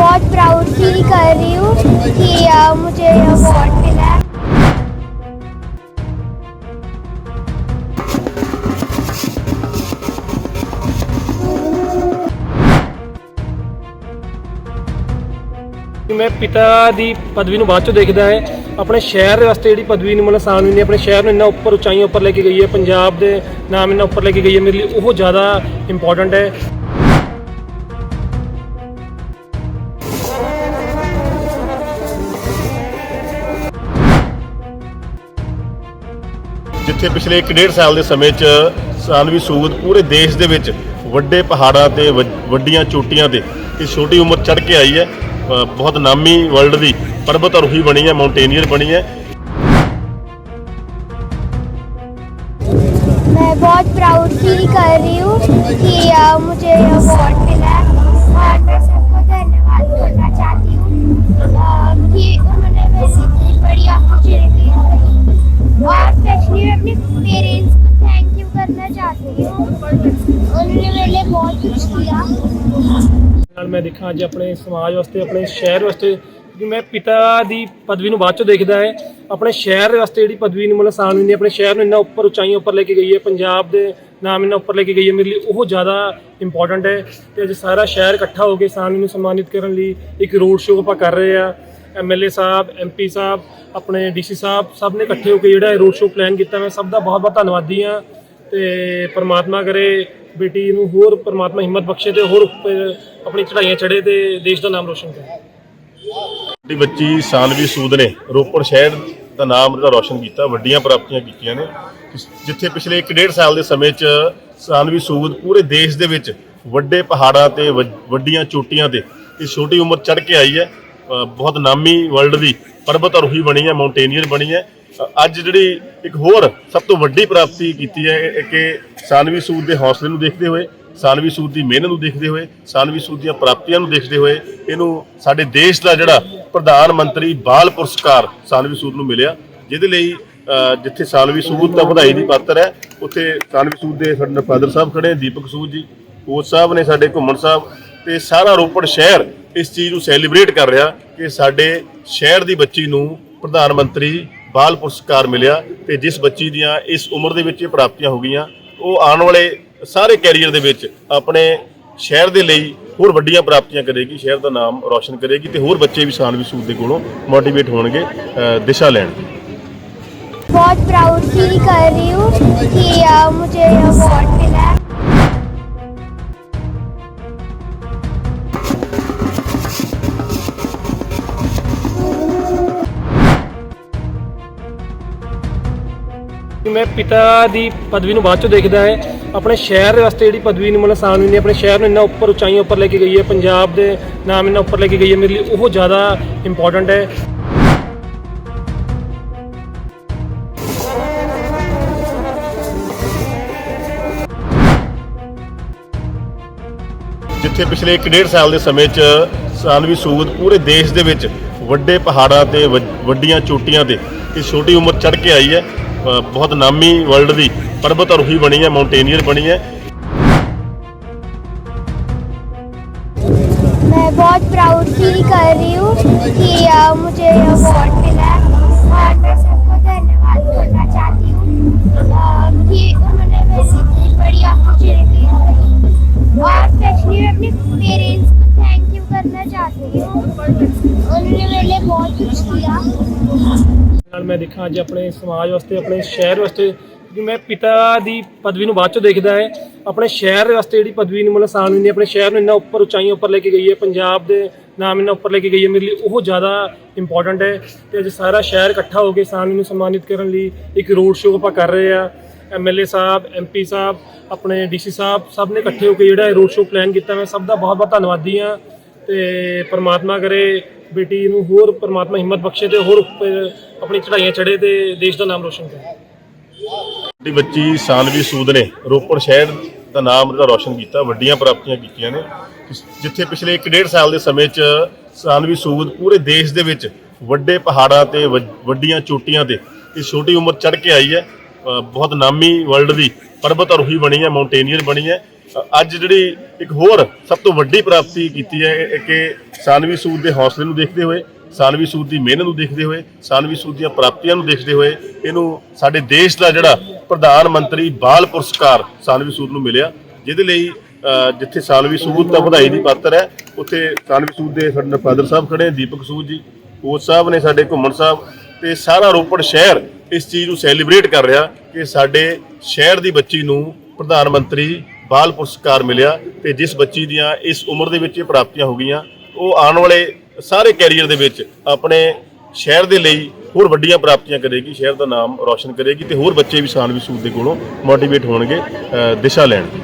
बहुत proud feel कर रही हूँ कि अ, मुझे अवार्ड मिला है ਮੈਂ ਪਿਤਾ ਦੀ ਪਦਵੀ ਨੂੰ ਬਾਅਦ ਚੋਂ ਦੇਖਦਾ ਹੈ ਆਪਣੇ ਸ਼ਹਿਰ ਦੇ ਵਾਸਤੇ ਜਿਹੜੀ ਪਦਵੀ ਨੂੰ ਮਤਲਬ ਸਾਨ ਨੇ ਆਪਣੇ ਸ਼ਹਿਰ ਨੂੰ ਇੰਨਾ ਉੱਪਰ ਉਚਾਈਆਂ ਉੱਪਰ ਲੈ ਕੇ ਗਈ ਹੈ ਪੰਜਾਬ ਦੇ ਨਾਮ ਇੰਨਾ ਉੱਪਰ ਲੈ ਕੇ ਗਈ ਹੈ ਮੇਰੇ ਲਈ ਉਹ ਜ਼ਿਆਦਾ ਇੰਪੋਰਟੈਂਟ ਹੈ ਜਿੱਥੇ ਪਿਛਲੇ 1.5 ਸਾਲ ਦੇ ਸਮੇਂ 'ਚ ਸਾਨਵੀ ਸੂਦ ਪੂਰੇ ਦੇਸ਼ ਦੇ ਵਿੱਚ ਵੱਡੇ ਪਹਾੜਾਂ ਤੇ ਵੱਡ- ਵੱਡੀਆਂ ਚੋਟੀਆਂ ਤੇ ਇਸ ਛੋਟੀ ਉਮਰ ਚੜ੍ਹ ਕੇ ਆਈ ਹੈ ਅ, ਬਹੁਤ ਨਾਮੀ ਵਰਲਡ ਦੀ ਪਰਬਤ ਆਰੋਹੀ ਬਣੀ ਹੈ ਮਾਊਂਟੇਨੀਅਰ ਬਣੀ ਹੈ मैं बहुत प्राउड फील कर रही हूँ कि अ, मुझे अवार्ड मिला है और मैं ਮੈਂ ਦੇਖਾਂ ਅੱਜ ਆਪਣੇ ਸਮਾਜ ਵਾਸਤੇ, ਆਪਣੇ ਸ਼ਹਿਰ ਵਾਸਤੇ ਕਿ ਮੈਂ ਪਿਤਾ ਦੀ ਪਦਵੀ ਨੂੰ ਬਾਅਦ ਚੋਂ ਦੇਖਦਾ ਹੈ। ਆਪਣੇ ਸ਼ਹਿਰ ਦੇ ਵਾਸਤੇ ਜਿਹੜੀ ਪਦਵੀ ਨੂੰ ਮਤਲਬ ਸਾਨ ਨੇ ਆਪਣੇ ਸ਼ਹਿਰ ਨੂੰ ਇੰਨਾ ਉੱਪਰ ਉਚਾਈਆਂ ਉੱਪਰ ਲੈ ਕੇ ਗਈ ਹੈ, ਪੰਜਾਬ ਦੇ ਨਾਮ ਇੰਨਾ ਉੱਪਰ ਲੈ ਕੇ ਗਈ ਹੈ, ਮੇਰੇ ਲਈ ਉਹ ਜ਼ਿਆਦਾ ਇੰਪੋਰਟੈਂਟ ਹੈ। ਤੇ ਅੱਜ ਸਾਰਾ ਸ਼ਹਿਰ ਇਕੱਠਾ ਹੋ ਕੇ ਸਾਨ ਨੂੰ ਸਨਮਾਨਿਤ ਕਰਨ ਲਈ ਇੱਕ ਰੋਡ ਸ਼ੋਅ ਆਪਾਂ ਕਰ ਰਹੇ ਆ ਐਮਐਲਏ ਸਾਹਿਬ ਐਮਪੀ ਸਾਹਿਬ, ਆਪਣੇ ਡੀਸੀ ਸਾਹਿਬ, ਸਭ ਨੇ ਇਕੱਠੇ ਹੋ ਕੇ ਜਿਹੜਾ ਰੋਡ ਸ਼ੋਅ ਪਲਾਨ ਕੀਤਾ। ਮੈਂ ਸਭ ਦਾ ਬਹੁਤ ਬਹੁਤ ਧੰਨਵਾਦੀ ਹਾਂ। ਤੇ ਪਰਮਾਤਮਾ ਕਰੇ ਬੇਟੀ ਨੂੰ ਹੋਰ ਪਰਮਾਤਮਾ ਹਿੰਮਤ ਬਖਸ਼ੇ ਤੇ ਹੋਰ ਆਪਣੀ ਚੜ੍ਹਾਈਆਂ ਚੜ੍ਹੇ ਤੇ ਦੇਸ਼ ਦਾ ਨਾਮ ਰੋਸ਼ਨ ਕਰੇ। ਸਾਡੀ ਬੱਚੀ ਸਾਨਵੀ ਸੂਦ ਨੇ ਰੋਪੜ ਸ਼ਹਿਰ ਦਾ ਨਾਮ ਜਿਹੜਾ ਰੌਸ਼ਨ ਕੀਤਾ, ਵੱਡੀਆਂ ਪ੍ਰਾਪਤੀਆਂ ਕੀਤੀਆਂ ਨੇ। ਜਿੱਥੇ ਪਿਛਲੇ 1.5 ਸਾਲ ਦੇ ਸਮੇਂ 'ਚ ਸਾਨਵੀ ਸੂਦ ਪੂਰੇ ਦੇਸ਼ ਦੇ ਵਿੱਚ ਵੱਡੇ ਪਹਾੜਾਂ ਤੇ ਵੱਡ- ਵੱਡੀਆਂ ਚੋਟੀਆਂ ਤੇ ਇਸ ਛੋਟੀ ਉਮਰ ਚੜ੍ਹ ਕੇ ਆਈ ਹੈ। ਬਹੁਤ ਨਾਮੀ ਵਰਲਡ ਦੀ ਪਰਬਤ ਆਰੋਹੀ ਬਣੀ ਹੈ ਮਾਊਂਟੇਨੀਅਰ ਬਣੀ ਹੈ। ਅੱਜ ਜਿਹੜੀ ਇੱਕ ਹੋਰ ਸਭ ਤੋਂ ਵੱਡੀ ਪ੍ਰਾਪਤੀ ਕੀਤੀ ਹੈ ਕਿ ਸਾਨਵੀ ਸੂਦ ਦੇ ਹੌਸਲੇ ਨੂੰ ਦੇਖਦੇ ਹੋਏ, ਸਾਨਵੀ ਸੂਦ ਦੀ ਮਿਹਨਤ ਨੂੰ ਦੇਖਦੇ ਹੋਏ, ਸਾਨਵੀ ਸੂਦ ਦੀਆਂ ਪ੍ਰਾਪਤੀਆਂ ਨੂੰ ਦੇਖਦੇ ਹੋਏ ਇਹਨੂੰ ਸਾਡੇ ਦੇਸ਼ ਦਾ ਜਿਹੜਾ ਪ੍ਰਧਾਨ ਮੰਤਰੀ ਬਾਲ ਪੁਰਸਕਾਰ ਸਾਨਵੀ ਸੂਦ ਨੂੰ ਮਿਲਿਆ, ਜਿਹਦੇ ਲਈ ਜਿੱਥੇ ਸਾਨਵੀ ਸੂਦ ਤਾਂ ਵਧਾਈ ਦੀ ਪਾਤਰ ਹੈ, ਉੱਥੇ ਸਾਨਵੀ ਸੂਦ ਦੇ ਸਾਡੇ ਫਾਦਰ ਸਾਹਿਬ ਖੜੇ, ਦੀਪਕ ਸੂਦ ਜੀ, ਕੋਚ ਸਾਹਿਬ ਨੇ ਸਾਡੇ, ਘੁੰਮਣ ਸਾਹਿਬ ਤੇ ਸਾਰਾ ਰੋਪੜ ਸ਼ਹਿਰ ਇਸ ਚੀਜ਼ ਨੂੰ ਸੈਲੀਬ੍ਰੇਟ ਕਰ ਰਿਹਾ ਕਿ ਸਾਡੇ ਸ਼ਹਿਰ ਦੀ ਬੱਚੀ ਨੂੰ ਪ੍ਰਧਾਨ ਮੰਤਰੀ ਬਾਲ ਪੁਰਸਕਾਰ ਮਿਲਿਆ ਤੇ ਜਿਸ ਬੱਚੀ ਦੀਆਂ ਇਸ ਉਮਰ ਦੇ ਵਿੱਚ ਇਹ ਪ੍ਰਾਪਤੀਆਂ ਹੋ ਗਈਆਂ ਉਹ ਆਉਣ ਵਾਲੇ ਸਾਰੇ ਕੈਰੀਅਰ ਦੇ ਵਿੱਚ ਆਪਣੇ ਸ਼ਹਿਰ ਦੇ ਲਈ ਹੋਰ ਵੱਡੀਆਂ ਪ੍ਰਾਪਤੀਆਂ ਕਰੇਗੀ ਸ਼ਹਿਰ ਦਾ ਨਾਮ ਰੌਸ਼ਨ ਕਰੇਗੀ ਤੇ ਹੋਰ ਬੱਚੇ ਵੀ ਸਾਨਵੀ ਸੂਦ ਦੇ ਕੋਲੋਂ ਮੋਟੀਵੇਟ ਹੋਣਗੇ ਅ, ਦਿਸ਼ਾ ਲੈਣ बहुत प्राउड फील कर रही हूँ कि अ, मुझे अवार्ड मिला ਮੈਂ ਪਿਤਾ ਦੀ ਪਦਵੀ ਨੂੰ ਬਾਅਦ ਚੋਂ ਦੇਖਦਾ ਹੈ। ਆਪਣੇ ਸ਼ਹਿਰ ਦੇ ਵਾਸਤੇ ਜਿਹੜੀ ਪਦਵੀ ਨੂੰ ਮਤਲਬ ਨੇ ਆਪਣੇ ਸ਼ਹਿਰ ਨੂੰ ਇੰਨਾ ਉੱਪਰ ਉਚਾਈਆਂ ਉੱਪਰ ਲੈ ਕੇ ਗਈ ਹੈ, ਪੰਜਾਬ ਦੇ ਨਾਮ ਇੰਨਾ ਉੱਪਰ ਲੈ ਕੇ ਗਈ ਹੈ, ਮੇਰੇ ਲਈ ਉਹ ਜ਼ਿਆਦਾ ਇੰਪੋਰਟੈਂਟ ਹੈ। ਜਿੱਥੇ ਪਿਛਲੇ 1.5 ਸਾਲ ਦੇ ਸਮੇਂ 'ਚ ਸਾਲਵੀ ਸੂਦ ਪੂਰੇ ਦੇਸ਼ ਦੇ ਵਿੱਚ ਵੱਡੇ ਪਹਾੜਾਂ ਤੇ ਵੱਡੀਆਂ ਚੋਟੀਆਂ ਤੇ ਇਸ ਛੋਟੀ ਉਮਰ ਚੜ ਕੇ ਆਈ ਹੈ। ਬਹੁਤ ਨਾਮੀ ਵਰਲਡ ਦੀ ਪਰਬਤ ਆਰੋਹੀ ਬਣੀ ਹੈ ਮਾਊਂਟੇਨੀਅਰ ਬਣੀ ਹੈ मैं बहुत प्राउड फील कर रही हूँ कि अ, मुझे अवार्ड मिला है और मैं सबको धन्यवाद करना चाहती हूँ अ, कि उन्होंने मेरी ਮੈਂ ਦੇਖਾਂ ਅੱਜ ਆਪਣੇ ਸਮਾਜ ਵਾਸਤੇ, ਆਪਣੇ ਸ਼ਹਿਰ ਵਾਸਤੇ ਕਿ ਮੈਂ ਪਿਤਾ ਦੀ ਪਦਵੀ ਨੂੰ ਬਾਅਦ ਚੋਂ ਦੇਖਦਾ ਹੈ। ਆਪਣੇ ਸ਼ਹਿਰ ਵਾਸਤੇ ਜਿਹੜੀ ਪਦਵੀ ਨੂੰ ਮਤਲਬ ਸਾਨ ਨੇ ਆਪਣੇ ਸ਼ਹਿਰ ਨੂੰ ਇੰਨਾ ਉੱਪਰ ਉਚਾਈਆਂ ਉੱਪਰ ਲੈ ਕੇ ਗਈ ਹੈ, ਪੰਜਾਬ ਦੇ ਨਾਮ ਇੰਨਾ ਉੱਪਰ ਲੈ ਕੇ ਗਈ ਹੈ, ਮੇਰੇ ਲਈ ਉਹ ਜ਼ਿਆਦਾ ਇੰਪੋਰਟੈਂਟ ਹੈ। ਤੇ ਅੱਜ ਸਾਰਾ ਸ਼ਹਿਰ ਇਕੱਠਾ ਹੋ ਕੇ ਸਾਨ ਨੂੰ ਸਨਮਾਨਿਤ ਕਰਨ ਲਈ ਇੱਕ ਰੋਡ ਸ਼ੋਅ ਆਪਾਂ ਕਰ ਰਹੇ ਆ ਐਮਐਲਏ ਸਾਹਿਬ ਐਮਪੀ ਸਾਹਿਬ, ਆਪਣੇ ਡੀਸੀ ਸਾਹਿਬ, ਸਭ ਨੇ ਇਕੱਠੇ ਹੋ ਕੇ ਜਿਹੜਾ ਰੋਡ ਸ਼ੋਅ ਪਲਾਨ ਕੀਤਾ। ਮੈਂ ਸਭ ਦਾ ਬਹੁਤ ਬਹੁਤ ਧੰਨਵਾਦੀ ਹਾਂ ਤੇ ਪਰਮਾਤਮਾ ਕਰੇ ਬੇਟੀ ਨੂੰ ਹੋਰ ਪਰਮਾਤਮਾ ਹਿੰਮਤ ਬਖਸ਼ੇ ਤੇ ਹੋਰ ਆਪਣੀ ਚੜ੍ਹਾਈਆਂ ਚੜੇ ਤੇ ਦੇਸ਼ ਦਾ ਨਾਮ ਰੋਸ਼ਨ ਕਰੇ। ਸਾਡੀ ਬੱਚੀ ਸਾਨਵੀ ਸੂਦ ਨੇ ਰੋਪੜ ਸ਼ਹਿਰ ਦਾ ਨਾਮ ਜਿਹੜਾ ਰੌਸ਼ਨ ਕੀਤਾ, ਵੱਡੀਆਂ ਪ੍ਰਾਪਤੀਆਂ ਕੀਤੀਆਂ ਨੇ। ਜਿੱਥੇ ਪਿਛਲੇ 1.5 ਸਾਲ ਦੇ ਸਮੇਂ 'ਚ ਸਾਨਵੀ ਸੂਦ ਪੂਰੇ ਦੇਸ਼ ਦੇ ਵਿੱਚ ਵੱਡੇ ਪਹਾੜਾਂ ਤੇ ਵੱਡ- ਵੱਡੀਆਂ ਚੋਟੀਆਂ ਤੇ ਇਸ ਛੋਟੀ ਉਮਰ ਚੜ੍ਹ ਕੇ ਆਈ ਹੈ। ਬਹੁਤ ਨਾਮੀ ਵਰਲਡ ਦੀ ਪਰਬਤ ਆਰੋਹੀ ਬਣੀ ਹੈ ਮਾਊਂਟੇਨੀਅਰ ਬਣੀ ਹੈ। ਅੱਜ ਜਿਹੜੀ ਇੱਕ ਹੋਰ ਸਭ ਤੋਂ ਵੱਡੀ ਪ੍ਰਾਪਤੀ ਕੀਤੀ ਹੈ ਕਿ ਸਾਨਵੀ ਸੂਦ ਦੇ ਹੌਸਲੇ ਨੂੰ ਦੇਖਦੇ ਹੋਏ, ਸਾਨਵੀ ਸੂਦ ਦੀ ਮਿਹਨਤ ਨੂੰ ਦੇਖਦੇ ਹੋਏ, ਸਾਨਵੀ ਸੂਦ ਦੀਆਂ ਪ੍ਰਾਪਤੀਆਂ ਨੂੰ ਦੇਖਦੇ ਹੋਏ ਇਹਨੂੰ ਸਾਡੇ ਦੇਸ਼ ਦਾ ਜਿਹੜਾ ਪ੍ਰਧਾਨ ਮੰਤਰੀ ਬਾਲ ਪੁਰਸਕਾਰ ਸਾਨਵੀ ਸੂਦ ਨੂੰ ਮਿਲਿਆ, ਜਿਹਦੇ ਲਈ ਜਿੱਥੇ ਸਾਨਵੀ ਸੂਦ ਦਾ ਵਧਾਈ ਦੀ ਪਾਤਰ ਹੈ, ਉੱਥੇ ਸਾਨਵੀ ਸੂਦ ਦੇ ਸਾਡੇ ਫਾਦਰ ਸਾਹਿਬ ਖੜੇ ਦੀਪਕ ਸੂਦ ਜੀ, ਕੋਚ ਸਾਹਿਬ ਨੇ ਸਾਡੇ, ਘੁੰਮਣ ਸਾਹਿਬ, ਤੇ ਸਾਰਾ ਰੋਪੜ ਸ਼ਹਿਰ ਇਸ ਚੀਜ਼ ਨੂੰ ਸੈਲੀਬ੍ਰੇਟ ਕਰ ਰਿਹਾ ਕਿ ਸਾਡੇ ਸ਼ਹਿਰ ਦੀ ਬੱਚੀ ਨੂੰ ਪ੍ਰਧਾਨ ਮੰਤਰੀ ਬਾਲ ਪੁਰਸਕਾਰ ਮਿਲਿਆ ਤੇ ਜਿਸ ਬੱਚੀ ਦੀਆਂ ਇਸ ਉਮਰ ਦੇ ਵਿੱਚ ਇਹ ਪ੍ਰਾਪਤੀਆਂ ਹੋ ਗਈਆਂ, ਉਹ ਆਉਣ ਵਾਲੇ ਸਾਰੇ ਕੈਰੀਅਰ ਦੇ ਵਿੱਚ ਆਪਣੇ ਸ਼ਹਿਰ ਦੇ ਲਈ ਹੋਰ ਵੱਡੀਆਂ ਪ੍ਰਾਪਤੀਆਂ ਕਰੇਗੀ, ਸ਼ਹਿਰ ਦਾ ਨਾਮ ਰੌਸ਼ਨ ਕਰੇਗੀ ਤੇ ਹੋਰ ਬੱਚੇ ਵੀ ਸਾਨਵੀ ਸੂਦ ਦੇ ਕੋਲੋਂ ਮੋਟੀਵੇਟ ਹੋਣਗੇ ਦਿਸ਼ਾ ਲੈਣਗੇ